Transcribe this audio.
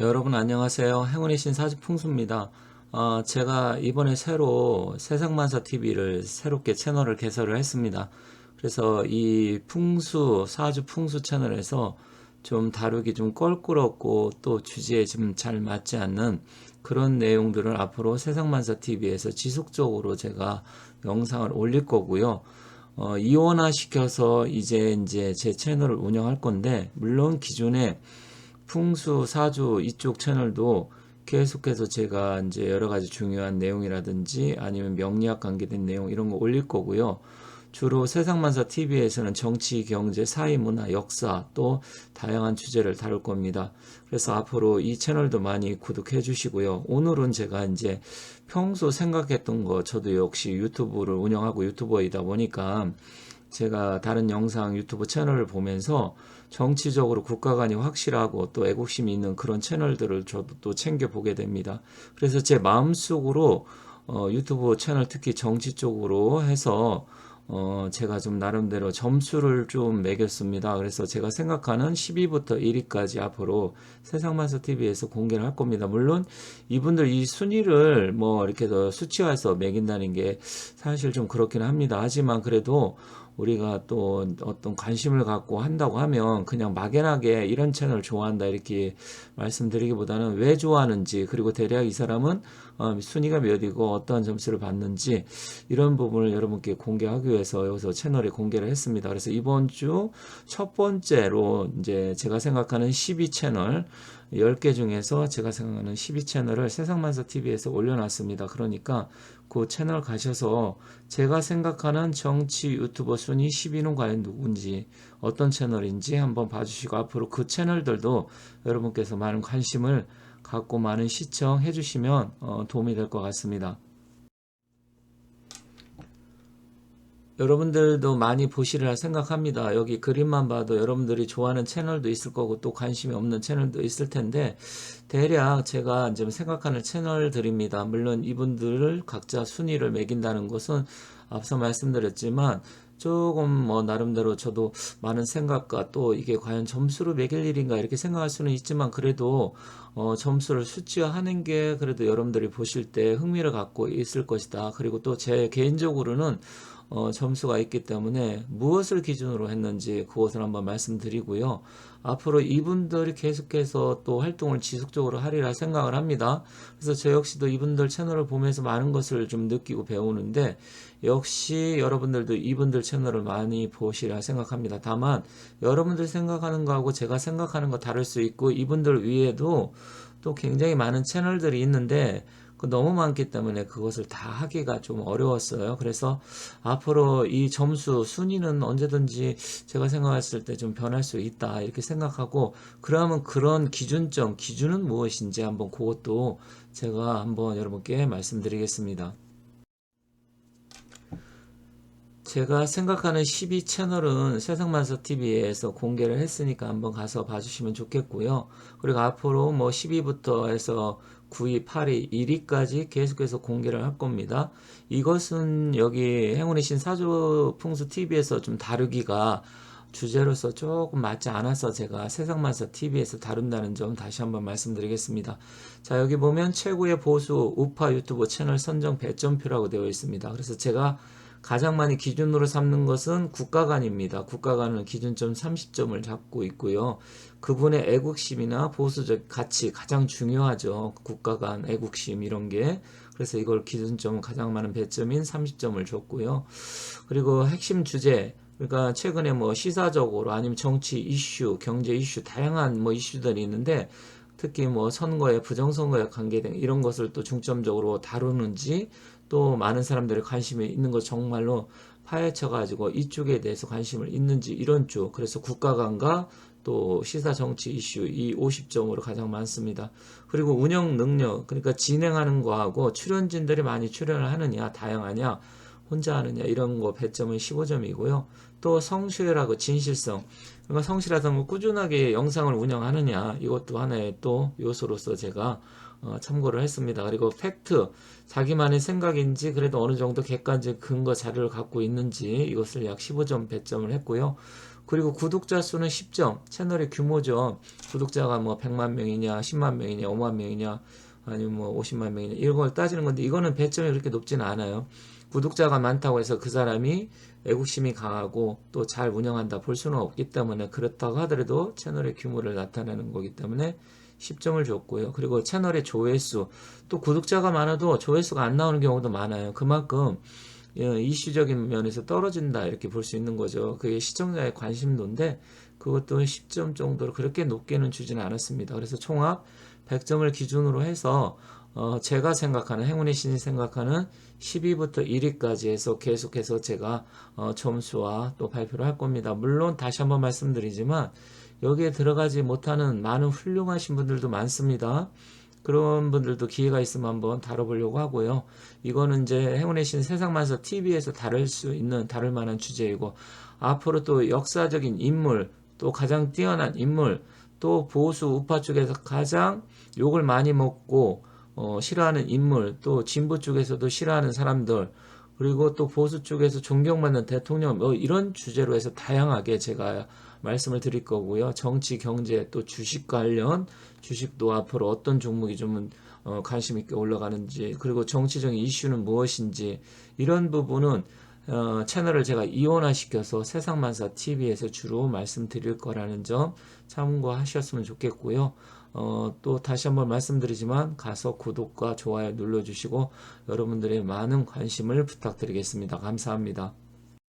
여러분 안녕하세요. 행운의 신 사주 풍수입니다. 어, 제가 이번에 새로 세상만사 TV를 새롭게 채널을 개설을 했습니다. 그래서 이 풍수, 사주 풍수 채널에서 좀 다루기 좀 껄끄럽고 또 주제에 좀 잘 맞지 않는 그런 내용들을 앞으로 세상만사 TV에서 지속적으로 제가 영상을 올릴 거고요. 어, 이원화 시켜서 이제 이제 제 채널을 운영할 건데, 물론 기존에 풍수, 사주 이쪽 채널도 계속해서 제가 이제 여러 가지 중요한 내용이라든지 아니면 명리학 관계된 내용 이런 거 올릴 거고요. 주로 세상만사 TV에서는 정치, 경제, 사회, 문화, 역사 또 다양한 주제를 다룰 겁니다. 그래서 앞으로 이 채널도 많이 구독해 주시고요. 오늘은 제가 이제 평소 생각했던 거 저도 역시 유튜브를 운영하고 유튜버이다 보니까 제가 다른 영상 유튜브 채널을 보면서 정치적으로 국가 간이 확실하고 또 애국심이 있는 그런 채널들을 저도 또 챙겨 보게 됩니다. 그래서 제 마음속으로 어, 유튜브 채널 특히 정치 쪽으로 해서 어, 제가 좀 나름대로 점수를 좀 매겼습니다. 그래서 제가 생각하는 10위부터 1위까지 앞으로 세상만사 TV에서 공개를 할 겁니다. 물론 이분들 이 순위를 뭐 이렇게 더 수치화해서 매긴다는 게 사실 좀 그렇긴 합니다. 하지만 그래도 우리가 또 어떤 관심을 갖고 한다고 하면 그냥 막연하게 이런 채널 좋아한다 이렇게 말씀드리기보다는 왜 좋아하는지 그리고 대략 이 사람은 어, 순위가 몇이고 어떠한 점수를 받는지 이런 부분을 여러분께 공개하기 위해서 여기서 채널에 공개를 했습니다. 그래서 이번 주 첫 번째로 이제 제가 생각하는 12 채널 10개 중에서 제가 생각하는 12 채널을 세상만사 TV에서 올려놨습니다. 그러니까 그 채널 가셔서 제가 생각하는 정치 유튜버 순위 10위는 과연 누군지 어떤 채널인지 한번 봐주시고 앞으로 그 채널들도 여러분께서 많은 관심을 갖고 많은 시청해 주시면 어, 도움이 될 것 같습니다. 여러분들도 많이 보시리라 생각합니다. 여기 그림만 봐도 여러분들이 좋아하는 채널도 있을 거고 또 관심이 없는 채널도 있을 텐데 대략 제가 이제 생각하는 채널들입니다. 물론 이분들을 각자 순위를 매긴다는 것은 앞서 말씀드렸지만 조금 뭐 나름대로 저도 많은 생각과 또 이게 과연 점수로 매길 일인가 이렇게 생각할 수는 있지만 그래도 어 점수를 수치화하는 게 그래도 여러분들이 보실 때 흥미를 갖고 있을 것이다. 그리고 또 제 개인적으로는 어, 점수가 있기 때문에 무엇을 기준으로 했는지 그것을 한번 말씀드리고요. 앞으로 이분들이 계속해서 또 활동을 지속적으로 하리라 생각을 합니다. 그래서 저 역시도 이분들 채널을 보면서 많은 것을 좀 느끼고 배우는데 역시 여러분들도 이분들 채널을 많이 보시리라 생각합니다. 다만 여러분들 생각하는 거하고 제가 생각하는 거 다를 수 있고 이분들 위에도 또 굉장히 많은 채널들이 있는데 그 너무 많기 때문에 그것을 다 하기가 좀 어려웠어요. 그래서 앞으로 이 점수 순위는 언제든지 제가 생각했을 때 좀 변할 수 있다 이렇게 생각하고 그러면 그런 기준점 기준은 무엇인지 한번 그것도 제가 한번 여러분께 말씀드리겠습니다. 제가 생각하는 12 채널은 세상만사 TV에서 공개를 했으니까 한번 가서 봐주시면 좋겠고요. 그리고 앞으로 뭐 10위부터 해서 9위, 8위, 1위까지 계속해서 공개를 할 겁니다. 이것은 여기 행운의 신 사주 풍수 TV에서 좀 다루기가 주제로서 조금 맞지 않아서 제가 세상만사 TV에서 다룬다는 점 다시 한번 말씀드리겠습니다. 자, 여기 보면 최고의 보수 우파 유튜버 채널 선정 배점표라고 되어 있습니다. 그래서 제가 가장 많이 기준으로 삼는 것은 국가간입니다. 국가간은 기준점 30점을 잡고 있고요. 그분의 애국심이나 보수적 가치 가장 중요하죠. 국가간 애국심 이런 게. 그래서 이걸 기준점 가장 많은 배점인 30점을 줬고요. 그리고 핵심 주제 그러니까 최근에 뭐 시사적으로 아니면 정치 이슈, 경제 이슈 다양한 뭐 이슈들이 있는데 특히 뭐 선거에 부정선거에 관계된 이런 것을 또 중점적으로 다루는지 또 많은 사람들의 관심이 있는 것 정말로 파헤쳐 가지고 이쪽에 대해서 관심을 있는지 이런 쪽 그래서 국가관과 또 시사 정치 이슈 이 50점으로 가장 많습니다. 그리고 운영 능력 그러니까 진행하는 거하고 출연진들이 많이 출연을 하느냐 다양하냐 혼자 하느냐 이런 거 배점은 15점이고요. 또 성실하고 진실성 그러니까 성실하다 뭐 꾸준하게 영상을 운영하느냐 이것도 하나의 또 요소로서 제가 어, 참고를 했습니다. 그리고 팩트 자기만의 생각인지 그래도 어느 정도 객관적 근거 자료를 갖고 있는지 이것을 약 15점 배점을 했고요. 그리고 구독자 수는 10점. 채널의 규모죠. 구독자가 뭐 100만 명이냐, 10만 명이냐, 5만 명이냐, 아니면 뭐 50만 명이냐, 이런 걸 따지는 건데, 이거는 배점이 그렇게 높지는 않아요. 구독자가 많다고 해서 그 사람이 애국심이 강하고 또 잘 운영한다 볼 수는 없기 때문에 그렇다고 하더라도 채널의 규모를 나타내는 거기 때문에 10점을 줬고요. 그리고 채널의 조회수 또 구독자가 많아도 조회수가 안 나오는 경우도 많아요. 그만큼 예, 이슈적인 면에서 떨어진다 이렇게 볼 수 있는 거죠. 그게 시청자의 관심도인데 그것도 10점 정도로 그렇게 높게는 주지는 않았습니다. 그래서 총합 100점을 기준으로 해서 어, 제가 생각하는 행운의 신이 생각하는 10위부터 1위까지 해서 계속해서 제가 어, 점수와 또 발표를 할 겁니다. 물론 다시 한번 말씀드리지만 여기에 들어가지 못하는 많은 훌륭하신 분들도 많습니다. 그런 분들도 기회가 있으면 한번 다뤄보려고 하고요. 이거는 이제 행운의 신 세상만서 TV에서 다룰 수 있는 다룰 만한 주제이고 앞으로 또 역사적인 인물 또 가장 뛰어난 인물 또 보수 우파 쪽에서 가장 욕을 많이 먹고 어, 싫어하는 인물 또 진보 쪽에서도 싫어하는 사람들 그리고 또 보수 쪽에서 존경받는 대통령 뭐 이런 주제로 해서 다양하게 제가 말씀을 드릴 거고요. 정치, 경제, 또 주식 관련 주식도 앞으로 어떤 종목이 좀 어, 관심 있게 올라가는지 그리고 정치적인 이슈는 무엇인지 이런 부분은 어, 채널을 제가 이원화시켜서 세상만사 TV에서 주로 말씀드릴 거라는 점 참고하셨으면 좋겠고요. 어, 또 다시 한번 말씀드리지만 가서 구독과 좋아요 눌러주시고 여러분들의 많은 관심을 부탁드리겠습니다. 감사합니다.